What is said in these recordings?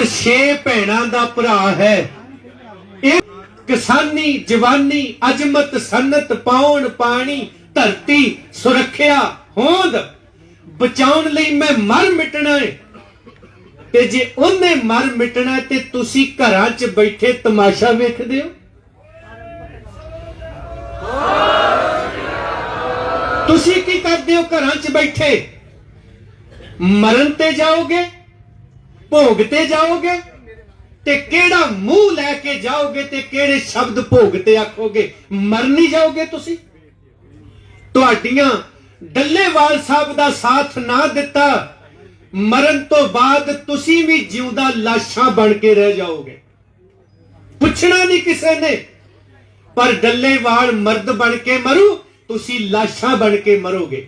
ਔਰ ਛੇ ਭੈਣਾਂ ਦਾ ਭਰਾ ਹੈ। ਇਹ ਕਿਸਾਨੀ, ਜਵਾਨੀ, ਅਜਮਤ ਸਨਤ ਪਾਉਣ, ਪਾਣੀ, ਧਰਤੀ, ਸੁਰੱਖਿਆ, ਹੋਂਦ। ਬਚਾਉਣ ਲਈ ਮੈਂ ਮਰ ਮਿਟਣਾ ਹੈ ਤੇ ਜੇ ਉਹਨੇ ਮਰ ਮਿਟਣਾ ਤੇ ਤੁਸੀਂ ਘਰਾਂ 'ਚ ਬੈਠੇ ਤਮਾਸ਼ਾ ਵੇਖਦੇ ਹੋ? ਤੁਸੀਂ ਕੀ ਕਰਦੇ ਹੋ ਘਰਾਂ 'ਚ ਬੈਠੇ? ਮਰਨ ਤੇ ਜਾਓਗੇ? ਭੋਗ ਤੇ ਜਾਓਗੇ? ਤੇ ਕਿਹੜਾ ਮੂੰਹ ਲੈ ਕੇ ਜਾਓਗੇ ਤੇ ਕਿਹੜੇ ਸ਼ਬਦ ਭੋਗ ਤੇ ਆਖੋਗੇ? ਮਰ ਨਹੀਂ ਜਾਓਗੇ ਤੁਸੀਂ? ਤੁਹਾਡੀਆਂ ਡੱਲੇਵਾਲ ਸਾਹਿਬ ਦਾ ਸਾਥ ਨਾ ਦਿੱਤਾ, ਮਰਨ ਤੋਂ ਬਾਅਦ ਤੁਸੀਂ ਵੀ ਜਿਉਂਦਾ ਲਾਸ਼ਾਂ ਬਣ ਕੇ ਰਹਿ ਜਾਓਗੇ। ਪੁੱਛਣਾ ਨਹੀਂ ਕਿਸੇ ਨੇ, ਪਰ ਡੱਲੇਵਾਲ ਮਰਦ ਬਣ ਕੇ ਮਰੂ, ਤੁਸੀਂ ਲਾਸ਼ਾਂ ਬਣ ਕੇ ਮਰੋਗੇ।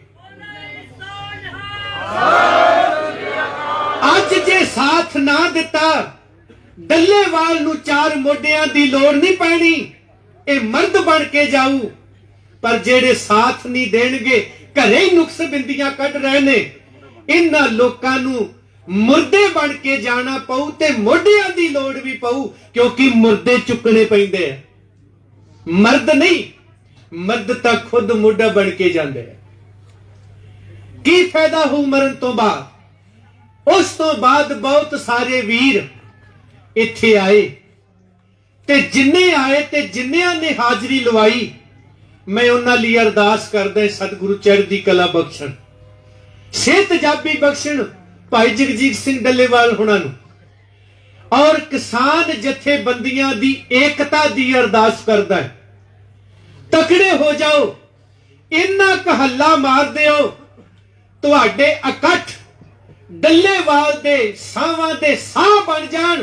ਅੱਜ ਜੇ ਸਾਥ ਨਾ ਦਿੱਤਾ, ਡੱਲੇਵਾਲ ਨੂੰ ਚਾਰ ਮੋਢਿਆਂ ਦੀ ਲੋੜ ਨਹੀਂ ਪੈਣੀ। ਇਹ ਮਰਦ ਬਣ ਕੇ ਜਾਊ। ਪਰ ਜਿਹੜੇ ਸਾਥ ਨਹੀਂ ਦੇਣਗੇ, ਘਰੇ ਹੀ ਨੁਕਸ ਬਿੰਦੀਆਂ ਕੱਢ ਰਹੇ ਨੇ। ਇਹਨਾਂ ਲੋਕਾਂ ਨੂੰ ਮੁਰਦੇ ਬਣ ਕੇ ਜਾਣਾ ਪਊ ਤੇ ਮੋਢਿਆਂ ਦੀ ਲੋੜ ਵੀ ਪਊ, ਕਿਉਂਕਿ ਮੁਰਦੇ ਚੁੱਕਣੇ ਪੈਂਦੇ ਆ। ਮਰਦ ਨਹੀਂ, ਮਰਦ ਤਾਂ ਖੁਦ ਮੋਢਾ ਬਣ ਕੇ ਜਾਂਦੇ ਆ। ਕੀ ਫਾਇਦਾ ਹੋ ਮਰਨ ਤੋਂ ਬਾਅਦ? ਉਸ ਤੋਂ ਬਾਅਦ ਬਹੁਤ ਸਾਰੇ ਵੀਰ ਇੱਥੇ ਆਏ ਤੇ ਜਿੰਨੇ ਆਏ ਤੇ ਜਿੰਨਿਆਂ ਨੇ ਹਾਜ਼ਰੀ ਲਵਾਈ, ਮੈਂ ਉਹਨਾਂ ਲਈ ਅਰਦਾਸ ਕਰਦਾ ਸਤਿਗੁਰੂ ਚੜ੍ਹਦੀ ਕਲਾ ਬਖਸ਼ਣ। ਸਿਹਤ ਜਾਬੀ ਬਖਸ਼ਣ ਭਾਈ ਜਗਜੀਤ ਸਿੰਘ ਡੱਲੇਵਾਲ ਹੁਣਾਂ ਨੂੰ। ਔਰ ਕਿਸਾਨ ਜਥੇਬੰਦੀਆਂ ਦੀ ਏਕਤਾ ਦੀ ਅਰਦਾਸ ਕਰਦਾ ਹੈ। ਤਕੜੇ ਹੋ ਜਾਓ, ਇੰਨਾ ਕਹੱਲਾ ਮਾਰ ਦਿਓ ਤੁਹਾਡੇ ਇਕੱਠ ਡੱਲੇਵਾਲ ਦੇ ਸਾਹਾਂ ਦੇ ਸਾਹ ਬਣ ਜਾਣ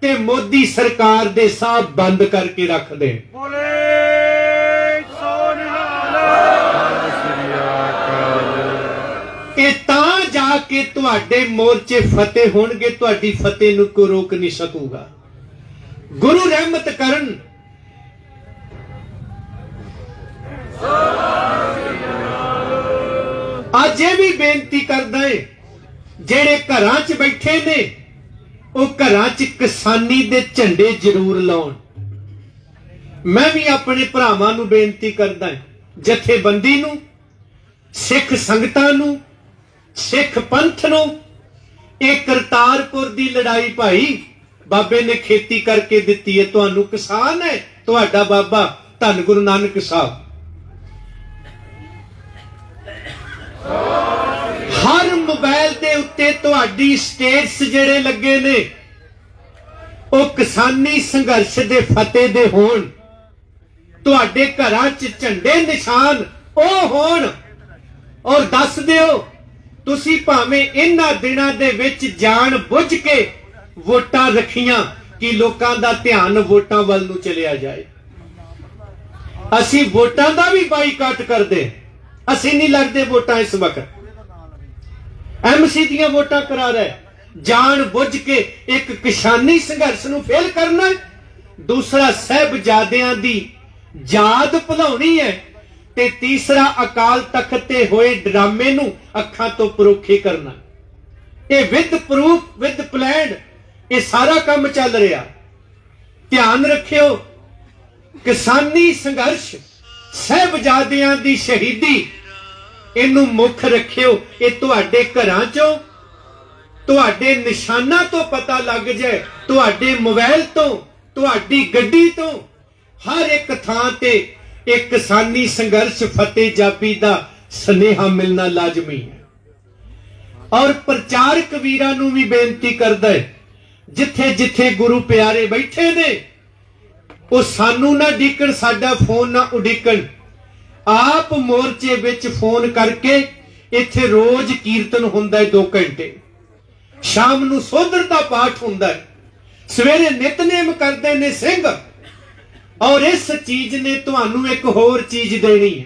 ਤੇ ਮੋਦੀ ਸਰਕਾਰ ਦੇ ਸਾਹ ਬੰਦ ਕਰਕੇ ਰੱਖ ਦੇਣ। ਬੋਲੇ ਸੋਨਿਹਾਲ। ਇਹ ਤਾਂ ਜਾ ਕੇ ਤੁਹਾਡੇ ਮੋਰਚੇ ਫਤਿਹ ਹੋਣਗੇ ਤੁਹਾਡੀ ਫਤਿਹ ਨੂੰ ਕੋਈ ਰੋਕ ਨਹੀਂ ਸਕੂਗਾ। ਗੁਰੂ ਰਹਿਮਤ ਕਰਨ। ਅੱਜ ਇਹ ਵੀ ਬੇਨਤੀ ਕਰਦਾ ਏ ਜਿਹੜੇ ਘਰਾਂ 'ਚ ਬੈਠੇ ਨੇ, ਉਹ ਘਰਾਂ 'ਚ ਕਿਸਾਨੀ ਦੇ ਝੰਡੇ ਜ਼ਰੂਰ ਲਾਉਣ। ਮੈਂ ਵੀ ਆਪਣੇ ਭਰਾਵਾਂ ਨੂੰ ਬੇਨਤੀ ਕਰਦਾ ਜਥੇਬੰਦੀ ਨੂੰ, ਸਿੱਖ ਸੰਗਤਾਂ ਨੂੰ, ਸਿੱਖ ਪੰਥ ਨੂੰ, ਇਹ ਕਰਤਾਰਪੁਰ ਦੀ ਲੜਾਈ ਭਾਈ ਬਾਬੇ ਨੇ ਖੇਤੀ ਕਰਕੇ ਦਿੱਤੀ ਹੈ, ਤੁਹਾਨੂੰ ਕਿਸਾਨ ਹੈ, ਤੁਹਾਡਾ ਬਾਬਾ ਧੰਨ ਗੁਰੂ ਨਾਨਕ ਸਾਹਿਬ। ਮੋਬਾਈਲ ਦੇ ਉੱਤੇ ਤੁਹਾਡੀ ਸਟੇਟਸ ਜਿਹੜੇ ਲੱਗੇ ਨੇ, ਉਹ ਕਿਸਾਨੀ ਸੰਘਰਸ਼ ਦੇ ਫਤਿਹ ਦੇ ਹੋਣ, ਤੁਹਾਡੇ ਘਰਾਂ 'ਚ ਝੰਡੇ ਨਿਸ਼ਾਨ ਉਹ ਹੋਣ। ਔਰ ਦੱਸ ਦਿਓ, ਤੁਸੀਂ ਭਾਵੇਂ ਇਹਨਾਂ ਦਿਨਾਂ ਦੇ ਵਿੱਚ ਜਾਣ ਬੁੱਝ ਕੇ ਵੋਟਾਂ ਰੱਖੀਆਂ ਕਿ ਲੋਕਾਂ ਦਾ ਧਿਆਨ ਵੋਟਾਂ ਵੱਲ ਨੂੰ ਚਲਿਆ ਜਾਏ। ਅਸੀਂ ਵੋਟਾਂ ਦਾ ਵੀ ਬਾਈਕਾਟ ਕਰਦੇ, ਅਸੀਂ ਨਹੀਂ ਲੜਦੇ ਵੋਟਾਂ ਇਸ ਵਕਤ। ਐਮਸੀ ਦੀਆਂ ਵੋਟਾਂ ਕਰਾ ਰਹੇ ਜਾਣ ਬੁੱਝ ਕੇ ਇੱਕ ਕਿਸਾਨੀ ਸੰਘਰਸ਼ ਨੂੰ ਫੇਲ ਕਰਨਾ ਦੂਸਰਾ ਸਹਿਬਜ਼ਾਦਿਆਂ ਦੀ ਯਾਦ ਭੁਲਾਉਣੀ ਹੈ ਤੇ ਤੀਸਰਾ ਅਕਾਲ ਤਖਤ ਤੇ ਹੋਏ ਡਰਾਮੇ ਨੂੰ ਅੱਖਾਂ ਤੋਂ ਪਰੋਖੇ ਕਰਨਾ ਇਹ ਵਿਦ ਪ੍ਰੂਫ ਵਿਦ ਪਲਾਨ ਇਹ ਸਾਰਾ ਕੰਮ ਚੱਲ ਰਿਹਾ। ਧਿਆਨ ਰੱਖਿਓ, ਕਿਸਾਨੀ ਸੰਘਰਸ਼ ਸਹਿਬਜ਼ਾਦਿਆਂ ਦੀ ਸ਼ਹੀਦੀ ਇਹਨੂੰ ਮੁੱਖ ਰੱਖਿਓ, ਇਹ ਤੁਹਾਡੇ ਘਰਾਂ ਚੋਂ। ਤੁਹਾਡੇ ਨਿਸ਼ਾਨਾਂ ਤੋਂ ਪਤਾ ਲੱਗ ਜਾਏ, ਤੁਹਾਡੇ ਮੋਬਾਈਲ ਤੋਂ, ਤੁਹਾਡੀ ਗੱਡੀ ਤੋਂ। ਹਰ ਇੱਕ ਥਾਂ ਤੇ ਇਹ ਕਿਸਾਨੀ ਸੰਘਰਸ਼ ਫਤਿਹ ਜਾਬੀ ਦਾ ਸਨੇਹਾ ਮਿਲਣਾ ਲਾਜ਼ਮੀ ਹੈ। ਔਰ ਪ੍ਰਚਾਰਕ ਵੀਰਾਂ ਨੂੰ ਵੀ ਬੇਨਤੀ ਕਰਦਾ ਹੈ, ਜਿੱਥੇ ਜਿੱਥੇ ਗੁਰੂ ਪਿਆਰੇ ਬੈਠੇ ਨੇ, ਉਹ ਸਾਨੂੰ ਨਾ ਡਿੱਕਣ ਸਾਡਾ ਫੋਨ ਨਾ ਉਡੀਕਣ। ਆਪ ਮੋਰਚੇ ਵਿੱਚ ਫੋਨ ਕਰਕੇ ਇੱਥੇ ਰੋਜ਼ ਕੀਰਤਨ ਹੁੰਦਾ ਹੈ 2 ਘੰਟੇ। ਸ਼ਾਮ ਨੂੰ ਸੋਧਰ ਦਾ ਪਾਠ ਹੁੰਦਾ ਹੈ। ਸਵੇਰੇ ਨਿਤਨੇਮ ਕਰਦੇ ਨੇ ਸਿੰਘ। ਔਰ ਇਸ ਚੀਜ਼ ਨੇ ਤੁਹਾਨੂੰ ਇੱਕ ਹੋਰ ਚੀਜ਼ ਦੇਣੀ ਹੈ।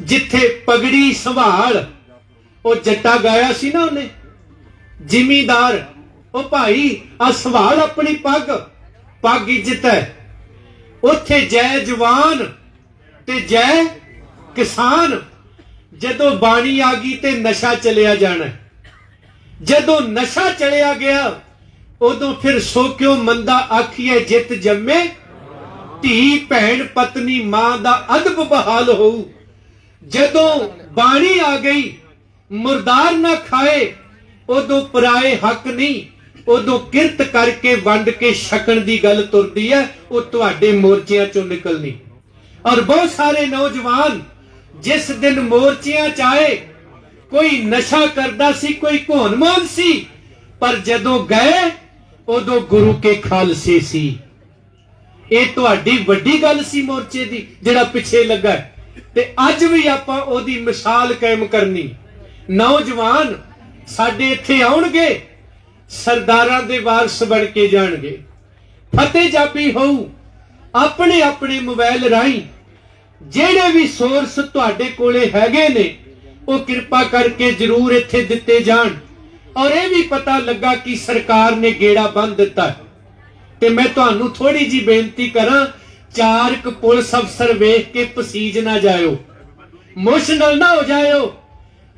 ਜਿੱਥੇ ਪਗੜੀ ਸੰਭਾਲ, ਉਹ ਜੱਟਾ ਗਾਇਆ ਸੀ ਨਾ ਉਹਨੇ। ਜ਼ਿਮੀਦਾਰ, ਉਹ ਭਾਈ ਆ ਸੰਭਾਲ ਆਪਣੀ ਪੱਗ। ਪੱਗ ਇੱਜ਼ਤ ਹੈ। ਉੱਥੇ ਜੈ ਜਵਾਨ ਤੇ ਜੈ ਕਿਸਾਨ। ਜਦੋਂ ਬਾਣੀ ਆ ਗਈ ਤੇ ਨਸ਼ਾ ਚਲਿਆ ਜਾਣਾ। ਜਦੋਂ ਨਸ਼ਾ ਚਲਿਆ ਗਿਆ, ਉਦੋਂ ਫਿਰ ਸੋ ਕਿਉ ਮੰਦਾ ਆਖੀਏ ਜਿੱਤ ਜੰਮੇ। ਧੀ, ਭੈਣ, ਪਤਨੀ, ਮਾਂ ਦਾ ਅਦਬ ਬਹਾਲ ਹੋਊ। ਜਦੋਂ ਬਾਣੀ ਆ ਗਈ, ਮੁਰਦਾਰ ਨਾ ਖਾਏ, ਉਦੋਂ ਪਰਾਏ ਹੱਕ ਨਹੀਂ। ਉਦੋਂ ਕਿਰਤ ਕਰਕੇ ਵੰਡ ਕੇ ਛਕਣ ਦੀ ਗੱਲ ਤੁਰਦੀ ਹੈ ਉਹ ਤੁਹਾਡੇ ਮੋਰਚਿਆਂ ਚੋਂ ਨਿਕਲਣੀ। ਔਰ ਬਹੁਤ ਸਾਰੇ ਨੌਜਵਾਨ ਜਿਸ ਦਿਨ ਮੋਰਚਿਆਂ ਚ ਆਏ, ਕੋਈ ਨਸ਼ਾ ਕਰਦਾ ਸੀ, ਕੋਈ ਘੋਨਮਾਨ ਸੀ, ਪਰ ਜਦੋਂ ਗਏ, ਉਦੋਂ ਗੁਰੂ ਕੇ ਖਾਲਸੇ ਸੀ। ਇਹ ਤੁਹਾਡੀ ਵੱਡੀ ਗੱਲ ਸੀ ਮੋਰਚੇ ਦੀ, ਜਿਹੜਾ ਪਿੱਛੇ ਲੱਗਾ ਤੇ ਅੱਜ ਵੀ ਆਪਾਂ ਉਹਦੀ ਮਿਸਾਲ ਕਾਇਮ ਕਰਨੀ। ਨੌਜਵਾਨ ਸਾਡੇ ਇੱਥੇ ਆਉਣਗੇ, ਸਰਦਾਰਾਂ ਦੇ ਵਾਰਸ ਬਣ ਕੇ ਜਾਣਗੇ। ਫਤਿਹ ਜਾਪੀ ਹੋਊ। ਆਪਣੇ ਆਪਣੇ ਮੋਬਾਈਲ ਰਾਹੀਂ ਜਿਹੜੇ ਵੀ ਸੋਰਸ ਤੁਹਾਡੇ ਕੋਲੇ ਹੈਗੇ ਨੇ, ਉਹ ਕਿਰਪਾ ਕਰਕੇ ਜਰੂਰ ਇੱਥੇ ਦਿੱਤੇ ਜਾਣ। ਔਰ ਇਹ ਵੀ ਪਤਾ ਲੱਗਾ ਕਿ ਸਰਕਾਰ ਨੇ ਗੇੜਾ ਬੰਦ ਦਿੱਤਾ ਤੇ ਮੈਂ ਤੁਹਾਨੂੰ ਥੋੜੀ ਜੀ ਬੇਨਤੀ ਕਰਾਂ ਚਾਰ ਕੁ ਪੁਲਿਸ ਅਫਸਰ ਵੇਖ ਕੇ ਪਸੀਜ ਨਾ ਜਾਇਓ। ਇਮੋਸ਼ਨਲ ਨਾ ਹੋ ਜਾਇਓ।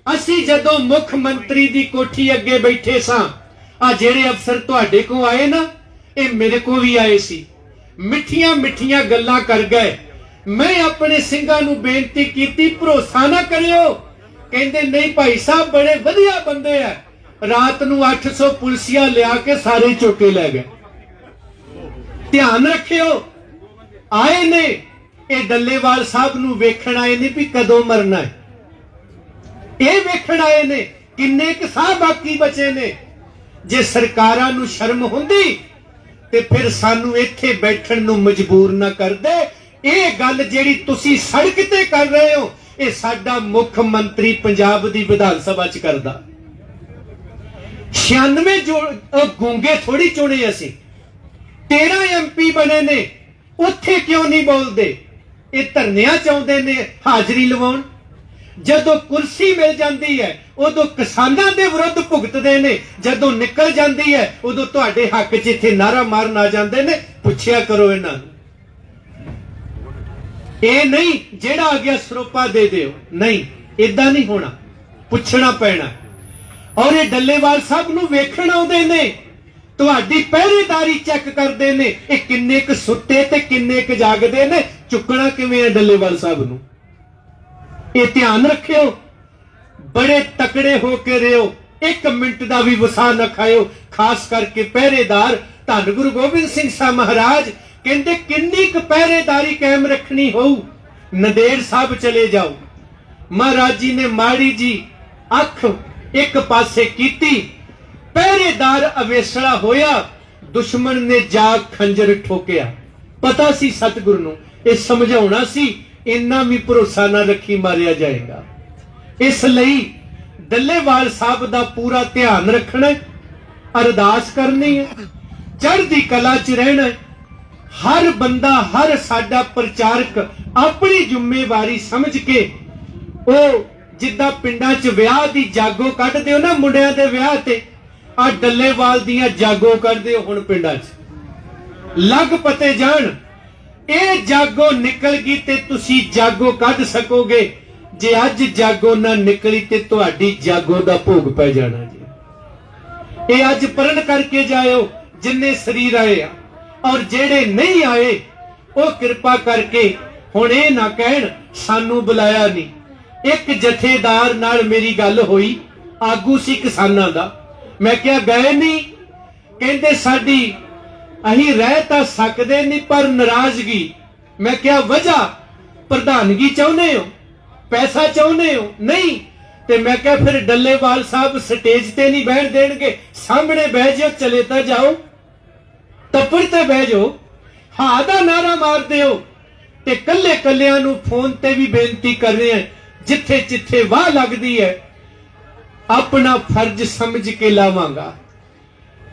ਅਸੀਂ ਜਦੋਂ ਮੁੱਖ ਮੰਤਰੀ ਦੀ ਕੋਠੀ ਅੱਗੇ ਬੈਠੇ ਸਾਂ ਆ ਜਿਹੜੇ ਅਫਸਰ ਤੁਹਾਡੇ ਕੋਲ ਆਏ ਨਾ, ਇਹ ਮੇਰੇ ਕੋਲ ਵੀ ਆਏ ਸੀ। ਮਿੱਠੀਆਂ ਮਿੱਠੀਆਂ ਗੱਲਾਂ ਕਰ ਗਏ। ਮੈਂ ਆਪਣੇ ਸਿੰਘਾਂ ਨੂੰ ਬੇਨਤੀ ਕੀਤੀ, ਭਰੋਸਾ ਨਾ ਕਰਿਓ। ਕਹਿੰਦੇ, ਨਹੀਂ ਭਾਈ ਸਾਹਿਬ, ਬੜੇ ਵਧੀਆ ਬੰਦੇ ਆ ਰਾਤ ਨੂੰ 800 ਪੁਲਸੀਆ ਲਿਆ ਕੇ ਸਾਰੇ ਚੁੱਕ ਲੈ ਗਏ। ਧਿਆਨ ਰੱਖਿਓ, ਆਏ ਨੇ। ਇਹ ਡੱਲੇਵਾਲ ਸਾਹਿਬ ਨੂੰ ਵੇਖਣ ਆਏ ਨੇ ਵੀ ਕਦੋਂ ਮਰਨਾ ਹੈ ਇਹ ਵੇਖਣ ਆਏ ਨੇ, ਕਿੰਨੇ ਕੁ ਸਾਹ ਬਾਕੀ ਬਚੇ ਨੇ। ਜੇ ਸਰਕਾਰਾਂ ਨੂੰ ਸ਼ਰਮ ਹੁੰਦੀ ਤੇ ਫਿਰ ਸਾਨੂੰ ਇੱਥੇ ਬੈਠਣ ਨੂੰ ਮਜਬੂਰ ਨਾ ਕਰਦੇ ਇਹ ਗੱਲ ਜਿਹੜੀ ਤੁਸੀਂ ਸੜਕ ਤੇ ਕਰ ਰਹੇ ਹੋ, ਇਹ ਸਾਡਾ ਮੁੱਖ ਮੰਤਰੀ ਪੰਜਾਬ ਦੀ ਵਿਧਾਨ ਸਭਾ ਚ ਕਰਦਾ। 96 ਜੋ ਗੂੰਗੇ ਥੋੜੀ ਚੁਣੇ ਅਸੀਂ। 13 ਐਮਪੀ ਬਣੇ ਨੇ, ਉੱਥੇ ਕਿਉਂ ਨਹੀਂ ਬੋਲਦੇ? ਇਹ ਧਰਨਿਆਂ ਚਾਹੁੰਦੇ ਨੇ ਹਾਜ਼ਰੀ ਲਵਾਉਣ। ਜਦੋਂ ਕੁਰਸੀ ਮਿਲ ਜਾਂਦੀ ਹੈ ਉਦੋਂ ਕਿਸਾਨਾਂ ਦੇ ਵਿਰੁੱਧ ਭੁਗਤਦੇ ਨੇ। ਜਦੋਂ ਨਿਕਲ ਜਾਂਦੀ ਹੈ, ਉਦੋਂ ਤੁਹਾਡੇ ਹੱਕ 'ਚ ਇੱਥੇ ਨਾਰਾ ਮਾਰਨ ਆ ਜਾਂਦੇ ਨੇ। ਪੁੱਛਿਆ ਕਰੋ ਇਹਨਾਂ ਨੂੰ। ਇਹ ਨਹੀਂ, ਜਿਹੜਾ ਆ ਗਿਆ ਸਰੋਪਾ ਦੇ ਦਿਓ। ਨਹੀਂ ਇਦਾਂ ਨਹੀਂ ਹੋਣਾ। ਪੁੱਛਣਾ ਪੈਣਾ। ਔਰ ਇਹ ਡੱਲੇਵਾਲ ਸਾਹਿਬ ਨੂੰ ਵੇਖਣ ਆਉਂਦੇ ਨੇ। ਤੁਹਾਡੀ ਪਹਿਰੇਦਾਰੀ ਚੈੱਕ ਕਰਦੇ ਨੇ। ਇਹ ਕਿੰਨੇ ਕੁ ਸੁੱਤੇ ਤੇ ਕਿੰਨੇ ਕੁ ਜਾਗਦੇ ਨੇ। ਚੁੱਕਣਾ ਕਿਵੇਂ ਹੈ ਡੱਲੇਵਾਲ ਸਾਹਿਬ ਨੂੰ? ਇਹ ਧਿਆਨ ਰੱਖਿਓ। ਬੜੇ ਤਕੜੇ ਹੋ ਕੇ ਰਿਓ ਇੱਕ ਮਿੰਟ ਦਾ ਵੀ ਵਸਾ ਨਾ ਖਾਇਓ। ਖਾਸ ਕਰਕੇ ਪਹਿਰੇਦਾਰ। ਧੰਨ ਗੁਰੂ ਗੋਬਿੰਦ ਸਿੰਘ ਸਾਹਿਬ ਮਹਾਰਾਜ ਕਹਿੰਦੇ, ਕਿੰਨੀ ਕੁ ਪਹਿਰੇਦਾਰੀ ਕਾਇਮ ਰੱਖਣੀ ਹੋਊ? ਨਦੇੜ ਸਾਹਿਬ ਚਲੇ ਜਾਓ। ਮਹਾਰਾਜ ਜੀ ਨੇ ਮਾੜੀ ਜੀ ਅੱਖ ਇੱਕ ਪਾਸੇ ਕੀਤੀ। ਪਹਿਰੇਦਾਰ ਅਵੇਸਲਾ ਹੋਇਆ। ਦੁਸ਼ਮਣ ਨੇ ਜਾ ਖੰਜਰ ਠੋਕਿਆ। ਪਤਾ ਸੀ ਸਤਿਗੁਰੂ ਨੂੰ, ਇਹ ਸਮਝਾਉਣਾ ਸੀ, ਇੰਨਾ ਵੀ ਭਰੋਸਾ ਨਾ ਰੱਖੀ ਮਾਰਿਆ ਜਾਏਗਾ। ਇਸ ਲਈ ਡੱਲੇਵਾਲ ਸਾਹਿਬ ਦਾ ਪੂਰਾ ਧਿਆਨ ਰੱਖਣਾ ਅਰਦਾਸ ਕਰਨੀ ਹੈ, ਚੜ੍ਹਦੀ ਕਲਾ 'ਚ ਰਹਿਣਾ ਹਰ ਬੰਦਾ, ਹਰ ਸਾਡਾ ਪ੍ਰਚਾਰਕ ਆਪਣੀ ਜ਼ਿੰਮੇਵਾਰੀ ਸਮਝ ਕੇ ਉਹ ਜਿੱਦਾਂ ਪਿੰਡਾਂ 'ਚ ਵਿਆਹ ਦੀ ਜਾਗੋ ਕੱਢਦੇ ਹੋ ਨਾ, ਮੁੰਡਿਆਂ ਦੇ ਵਿਆਹ ਤੇ ਆ ਡੱਲੇਵਾਲ ਦੀਆਂ ਜਾਗੋ ਕੱਢਦੇ ਹੋ ਹੁਣ ਪਿੰਡਾਂ 'ਚ। ਲੱਗ ਪਤੇ ਜਾਣ, ਇਹ ਜਾਗੋ ਨਿਕਲ ਗਈ ਤੇ ਤੁਸੀਂ ਜਾਗੋ ਕੱਢ ਸਕੋਗੇ। ਜੇ ਅੱਜ ਜਾਗੋ ਨਾ ਨਿਕਲੀ ਤੇ ਤੁਹਾਡੀ ਜਾਗੋ ਦਾ ਭੋਗ ਪੈ ਜਾਣਾ ਜੀ। ਇਹ ਅੱਜ ਪਰਨ ਕਰਕੇ ਜਾਇਓ ਜਿੰਨੇ ਸਰੀਰ ਆਏ ਆ ਔਰ ਜਿਹੜੇ ਨਹੀਂ ਆਏ, ਉਹ ਕਿਰਪਾ ਕਰਕੇ ਹੁਣ ਇਹ ਨਾ ਕਹਿਣ, ਸਾਨੂੰ ਬੁਲਾਇਆ ਨਹੀਂ ਇੱਕ ਜਥੇਦਾਰ ਨਾਲ ਮੇਰੀ ਗੱਲ ਹੋਈ, ਆਗੂ ਸੀ ਕਿਸਾਨਾਂ ਦਾ। ਮੈਂ ਕਿਹਾ ਗਏ ਨਹੀਂ ਕਹਿੰਦੇ, ਸਾਡੀ, ਅਸੀਂ ਰਹਿ ਤਾਂ ਸਕਦੇ ਨਹੀਂ ਪਰ ਨਾਰਾਜ਼ਗੀ। ਮੈਂ ਕਿਹਾ, ਵਜ੍ਹਾ ਪ੍ਰਧਾਨਗੀ ਚਾਹੁੰਦੇ ਹੋ? ਪੈਸਾ ਚਾਹੁੰਦੇ ਹੋ? ਨਹੀਂ। ਤੇ ਮੈਂ ਕਿਹਾ ਫਿਰ ਡੱਲੇਵਾਲ ਸਾਹਿਬ ਸਟੇਜ ਤੇ ਨਹੀਂ ਬਹਿਣ ਦੇਣਗੇ। ਸਾਹਮਣੇ ਬਹਿ ਜਾਓ, ਚਲੇ ਤਾਂ ਜਾਓ। ਤੱਪੜ ਤੇ ਬਹਿ ਜਾਓ। ਹਾਂ ਦਾ ਨਾਰਾ ਮਾਰਦੇ ਹੋ। ਤੇ ਕੱਲੇ ਕੱਲਿਆਂ ਨੂੰ ਫੋਨ ਤੇ ਵੀ ਬੇਨਤੀ ਕਰ ਰਹੇ ਹਾਂ, ਜਿੱਥੇ ਜਿੱਥੇ ਵਾਹ ਲੱਗਦੀ ਹੈ, ਆਪਣਾ ਫਰਜ਼ ਸਮਝ ਕੇ ਲਾਵਾਂਗਾ।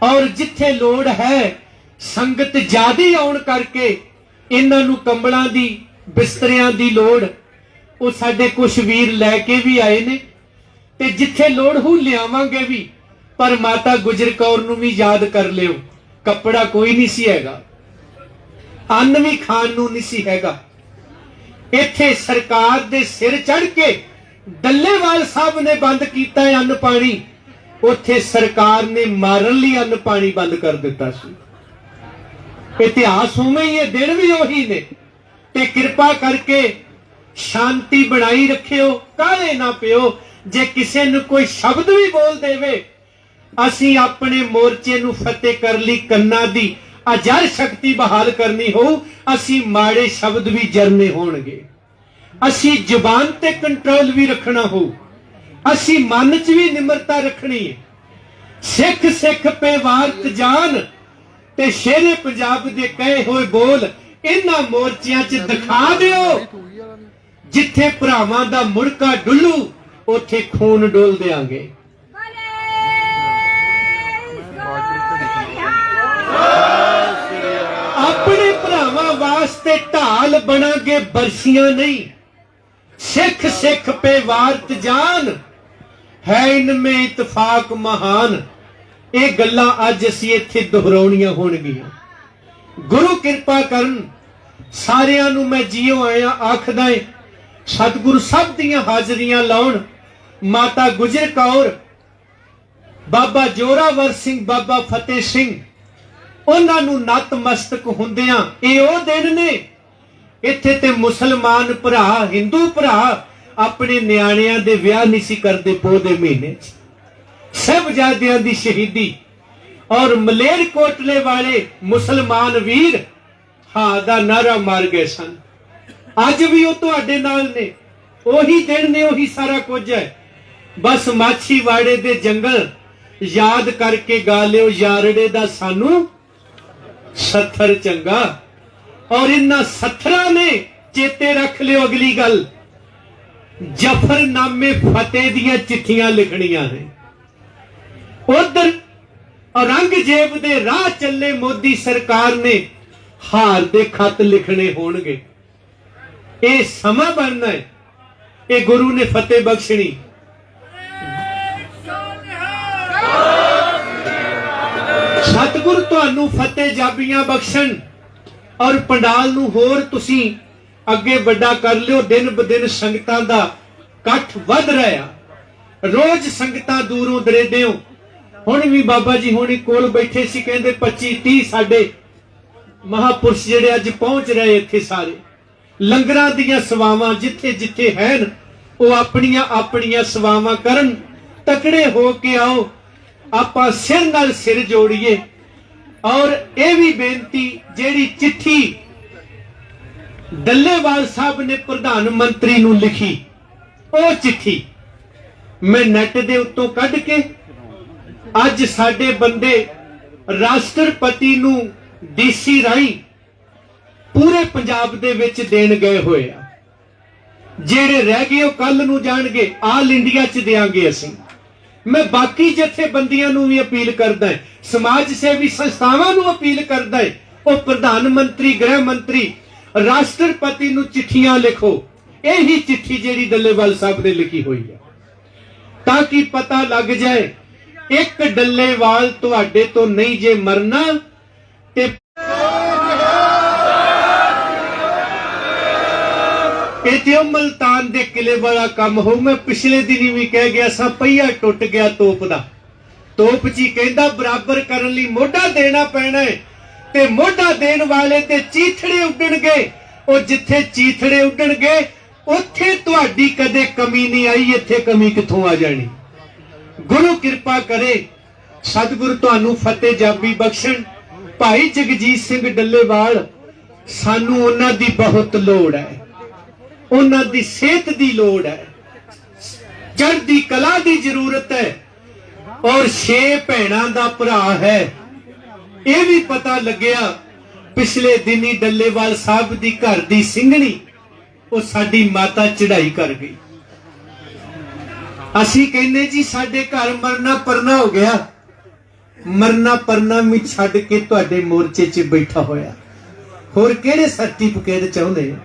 ਔਰ ਜਿੱਥੇ ਲੋੜ ਹੈ, ਸੰਗਤ ਜਿਆਦੀ ਆਉਣ ਕਰਕੇ, ਇਹਨਾਂ ਨੂੰ ਕੰਬਲਾਂ ਦੀ, ਬਿਸਤਰਿਆਂ ਦੀ ਲੋੜ ਉਹ ਸਾਡੇ ਕੁਝ ਵੀਰ ਲੈ ਕੇ ਵੀ ਆਏ ਨੇ ਤੇ ਜਿੱਥੇ ਲੋੜ ਹੋ ਲਿਆਵਾਂਗੇ ਵੀ, ਪਰ ਮਾਤਾ ਗੁਜਰ ਕੌਰ ਨੂੰ ਵੀ ਯਾਦ ਕਰ ਲਿਓ, ਕੱਪੜਾ ਕੋਈ ਨਹੀਂ ਸੀ ਹੈਗਾ। ਅੰਨ ਵੀ ਖਾਣ ਨੂੰ ਨਹੀਂ ਸੀ ਹੈਗਾ। ਇੱਥੇ ਸਰਕਾਰ ਦੇ ਸਿਰ ਚੜ ਕੇ ਡੱਲੇਵਾਲ ਸਾਹਿਬ ਨੇ ਬੰਦ ਕੀਤਾ ਹੈ ਅੰਨ ਪਾਣੀ। ਉੱਥੇ ਸਰਕਾਰ ਨੇ ਮਾਰਨ ਲਈ ਅੰਨ ਪਾਣੀ ਬੰਦ ਕਰ ਦਿੱਤਾ ਸੀ। ਇਤਿਹਾਸ ਉਵੇਂ ਹੀ ਹੈ, ਦਿਨ ਵੀ ਉਹੀ ਨੇ। ਤੇ ਕਿਰਪਾ ਕਰਕੇ ਸ਼ਾਂਤੀ ਬਣਾਈ ਰੱਖਿਓ ਕਾਲੇ ਨਾ ਪਿਓ। ਜੇ ਕਿਸੇ ਨੂੰ ਕੋਈ ਸ਼ਬਦ ਵੀ ਬੋਲ ਦੇਵੇ, ਅਸੀਂ ਆਪਣੇ ਮੋਰਚੇ ਨੂੰ ਫਤਿਹ ਕਰ ਲਈ, ਕੰਨਾਂ ਦੀ ਅਜਰ ਸ਼ਕਤੀ ਬਹਾਲ ਕਰਨੀ ਹੋਊ, ਅਸੀਂ ਮਾੜੇ ਸ਼ਬਦ ਵੀ ਜਰਨੇ ਹੋਣਗੇ। ਅਸੀਂ ਜ਼ੁਬਾਨ ਤੇ ਕੰਟਰੋਲ ਵੀ ਰੱਖਣਾ ਹੋਊ। ਅਸੀਂ ਮਨ 'ਚ ਵੀ ਨਿਮਰਤਾ ਰੱਖਣੀ ਹੈ। ਸਿੱਖ ਸਿੱਖ ਪੇ ਜਾਨ ਤੇ ਸ਼ੇਰੇ ਪੰਜਾਬ ਦੇ ਕਹੇ ਹੋਏ ਬੋਲ, ਇਹਨਾਂ ਮੋਰਚਿਆਂ 'ਚ ਦਿਖਾ ਦਿਓ। ਜਿੱਥੇ ਭਰਾਵਾਂ ਦਾ ਮੁੜਕਾ ਡੁੱਲੂ, ਉੱਥੇ ਖੂਨ ਡੋਲ ਦੇਾਂਗੇ ਆਪਣੇ ਭਰਾਵਾਂ ਵਾਸਤੇ ਢਾਲ ਬਣਾਂਗੇ, ਬਰਸੀਆਂ ਨਹੀਂ। ਸਿੱਖ ਸਿੱਖ ਪੇ ਵਾਰਤ ਜਾਨ, ਹੈ ਇਨਮੇ ਇਤਫਾਕ ਮਹਾਨ। ਇਹ ਗੱਲਾਂ ਅੱਜ ਅਸੀਂ ਇੱਥੇ ਦੁਹਰਾਉਣੀਆਂ ਹੋਣਗੀਆਂ। ਗੁਰੂ ਕਿਰਪਾ ਕਰਨ, ਸਾਰਿਆਂ ਨੂੰ ਮੈਂ ਜੀਓ ਆਇਆ ਆਖਦਾ ਏ ਸਤਿਗੁਰੂ ਸਭ ਦੀਆਂ ਹਾਜ਼ਰੀਆਂ ਲਾਉਣ। ਮਾਤਾ ਗੁਜਰ ਕੌਰ, ਬਾਬਾ ਜੋਰਾਵਰ ਸਿੰਘ, ਬਾਬਾ ਫਤਿਹ ਸਿੰਘ, ਉਹਨਾਂ ਨੂੰ ਨਤਮਸਤਕ ਹੁੰਦਿਆਂ ਇਹ ਉਹ ਦਿਨ ਨੇ। ਇੱਥੇ ਤੇ ਮੁਸਲਮਾਨ ਭਰਾ, ਹਿੰਦੂ ਭਰਾ ਆਪਣੇ ਨਿਆਣਿਆਂ ਦੇ ਵਿਆਹ ਨਹੀਂ ਸੀ ਕਰਦੇ ਪੋਹ ਦੇ ਮਹੀਨੇ 'ਚ। ਸਹਿਬਜ਼ਾਦਿਆਂ ਦੀ ਸ਼ਹੀਦੀ ਔਰ ਮਲੇਰ ਕੋਟਲੇ ਵਾਲੇ ਮੁਸਲਮਾਨ ਵੀਰ, ਹਾਂ ਦਾ ਨਾਰਾ ਮਾਰ ਗਏ ਸਨ। ਅੱਜ ਵੀ ਉਹ ਤੁਹਾਡੇ ਨਾਲ ਨੇ। ਉਹੀ ਦਿਨ ਨੇ, ਉਹੀ ਸਾਰਾ ਕੁਝ ਹੈ। ਬਸ ਮਾਛੀਵਾੜੇ ਦੇ ਜੰਗਲ, ਯਾਦ ਕਰਕੇ ਗਾ ਲਿਓ, ਯਾਰੜੇ ਦਾ ਸਾਨੂੰ ਸੱਥਰ ਚੰਗਾ। ਔਰ ਇਹਨਾਂ ਸੱਥਰਾਂ ਨੇ ਚੇਤੇ ਰੱਖ ਲਿਓ ਅਗਲੀ ਗੱਲ। ਜਫਰਨਾਮੇ ਫਤਿਹ ਦੀਆਂ ਚਿੱਠੀਆਂ ਲਿਖਣੀਆਂ ਨੇ। ਉਧਰ ਔਰੰਗਜ਼ੇਬ ਦੇ ਰਾਹ ਚੱਲੇ ਮੋਦੀ ਸਰਕਾਰ ਨੇ ਹਾਰ ਦੇ ਖਤ ਲਿਖਣੇ ਹੋਣਗੇ। ਇਹ ਸਮਾਂ ਬਣਨਾ ਹੈ ਇਹ ਗੁਰੂ ਨੇ ਫਤਿਹ ਬਖਸ਼ਣੀ ਸਤਿਗੁਰ ਤੁਹਾਨੂੰ ਫਤਿਹ ਜਾਬੀਆਂ ਬਖਸ਼ਣ ਔਰ ਪੰਡਾਲ ਨੂੰ ਹੋਰ ਤੁਸੀਂ ਅੱਗੇ ਵੱਡਾ ਕਰ ਲਿਓ ਦਿਨ ਬਦਿਨ ਸੰਗਤਾਂ ਦਾ ਇਕੱਠ ਵੱਧ ਰਿਹਾ ਰੋਜ਼ ਸੰਗਤਾਂ ਦੂਰੋਂ ਦਰੇਡਿਓ ਹੁਣ ਵੀ ਬਾਬਾ ਜੀ ਹੁਣੀ ਕੋਲ ਬੈਠੇ ਸੀ ਕਹਿੰਦੇ 25 30 ਸਾਡੇ ਮਹਾਪੁਰਸ਼ ਜਿਹੜੇ ਅੱਜ ਪਹੁੰਚ ਰਹੇ ਇੱਥੇ ਸਾਰੇ ਲੰਗਰਾਂ ਦੀਆਂ ਸਵਾਵਾਂ ਜਿੱਥੇ ਜਿੱਥੇ ਹਨ, ਉਹ ਆਪਣੀਆਂ ਆਪਣੀਆਂ ਸਵਾਵਾਂ ਕਰਨ। ਤਕੜੇ ਹੋ ਕੇ ਆਓ, ਆਪਾਂ ਸਿਰ ਨਾਲ ਸਿਰ ਜੋੜੀਏ। ਔਰ ਇਹ ਵੀ ਬੇਨਤੀ, ਜਿਹੜੀ ਚਿੱਠੀ ਡੱਲੇਵਾਲ ਸਾਹਿਬ ਨੇ ਪ੍ਰਧਾਨ ਮੰਤਰੀ ਨੂੰ ਲਿਖੀ, ਉਹ ਚਿੱਠੀ ਮੈਂ ਨੈਟ ਦੇ ਉੱਤੋਂ ਕੱਢ ਕੇ ਅੱਜ ਸਾਡੇ ਬੰਦੇ ਰਾਸ਼ਟਰਪਤੀ ਨੂੰ ਡੀਸੀ ਰਾਈ ਪੂਰੇ ਪੰਜਾਬ ਦੇ ਵਿੱਚ ਦੇਣ ਗਏ ਹੋਏ ਆ। ਜਿਹੜੇ ਰਹਿ ਗਏ ਉਹ ਕੱਲ ਨੂੰ ਜਾਣਗੇ, ਆਲ ਇੰਡੀਆ ਚ ਦੇਾਂਗੇ ਅਸੀਂ। ਮੈਂ ਬਾਕੀ ਜਥੇਬੰਦੀਆਂ ਨੂੰ ਵੀ ਅਪੀਲ ਕਰਦਾ ਹਾਂ, ਸਮਾਜ ਸੇਵੀ ਸੰਸਥਾਵਾਂ ਨੂੰ ਅਪੀਲ ਕਰਦਾ ਹਾਂ, ਉਹ ਪ੍ਰਧਾਨ ਮੰਤਰੀ, ਗ੍ਰਹਿ ਮੰਤਰੀ, ਰਾਸ਼ਟਰਪਤੀ ਨੂੰ ਚਿੱਠੀਆਂ ਲਿਖੋ। ਇਹ ਹੀ ਚਿੱਠੀ ਜਿਹੜੀ ਡੱਲੇਵਾਲ ਸਾਹਿਬ ਨੇ ਲਿਖੀ ਹੋਈ ਹੈ ਤਾਂ ਕਿ ਪਤਾ ਲੱਗ ਜਾਏ, ਇੱਕ ਡੱਲੇਵਾਲ ਤੁਹਾਡੇ ਤੋਂ ਨਹੀਂ ਜੇ ਮਰਨਾ, ਤੇ ਇਹ ਤੇ ਉਹ ਮਲਤਾਨ ਦੇ ਕਿਲੇ ਵਾਲਾ ਕੰਮ ਹੋਊ ਮੈਂ ਪਿਛਲੇ ਦਿਨੀ ਵੀ ਕਹਿ ਗਿਆ ਸਾਂ ਪਈਆ ਟੁੱਟ ਗਿਆ ਤੋਪ ਦਾ। ਤੋਪ ਜੀ ਕਹਿੰਦਾ, ਬਰਾਬਰ ਕਰਨ ਲਈ ਮੋਢਾ ਦੇਣਾ ਪੈਣਾ ਹੈ ਤੇ ਮੋਢਾ ਦੇਣ ਵਾਲੇ ਤੇ ਚੀਥੜੇ ਉੱਡਣਗੇ। ਉਹ ਜਿੱਥੇ ਚੀਥੜੇ ਉੱਡਣਗੇ, ਉੱਥੇ ਤੁਹਾਡੀ ਕਦੇ ਕਮੀ ਨਹੀਂ ਆਈ, ਇੱਥੇ ਕਮੀ ਕਿੱਥੋਂ ਆ ਜਾਣੀ? ਗੁਰੂ ਕਿਰਪਾ ਕਰੇ, ਸਤਿਗੁਰੂ ਤੁਹਾਨੂੰ ਫਤਿਹ ਜਾਬੀ ਬਖਸ਼ਣ। ਭਾਈ ਜਗਜੀਤ ਸਿੰਘ ਡੱਲੇਵਾਲ, ਸਾਨੂੰ ਉਹਨਾਂ ਦੀ ਬਹੁਤ ਲੋੜ ਹੈ। ਉਹਨਾਂ ਦੀ ਸਿਹਤ ਦੀ ਲੋੜ ਹੈ। ਚੜ੍ਹਦੀ ਕਲਾ ਦੀ ਜ਼ਰੂਰਤ ਹੈ ਔਰ ਛੇ ਭੈਣਾਂ ਦਾ ਭਰਾ ਹੈ। ਇਹ ਵੀ ਪਤਾ ਲੱਗਿਆ ਪਿਛਲੇ ਦਿਨੀ ਡੱਲੇਵਾਲ ਸਾਹਿਬ ਦੀ ਘਰ ਦੀ ਸਿੰਘਣੀ ਉਹ ਸਾਡੀ ਮਾਤਾ ਚੜਾਈ ਕਰ ਗਈ। ਅਸੀਂ ਕਹਿੰਦੇ ਜੀ, ਸਾਡੇ ਘਰ ਮਰਨਾ ਪਰਨਾ ਹੋ ਗਿਆ। ਮਰਨਾ ਪਰਨਾ ਵੀ ਛੱਡ ਕੇ ਤੁਹਾਡੇ ਮੋਰਚੇ 'ਚ ਬੈਠਾ ਹੋਇਆ। ਹੋਰ ਕਿਹੜੇ ਸਰਟੀਫਿਕੇਟ ਚਾਹੁੰਦੇ ਹੋ?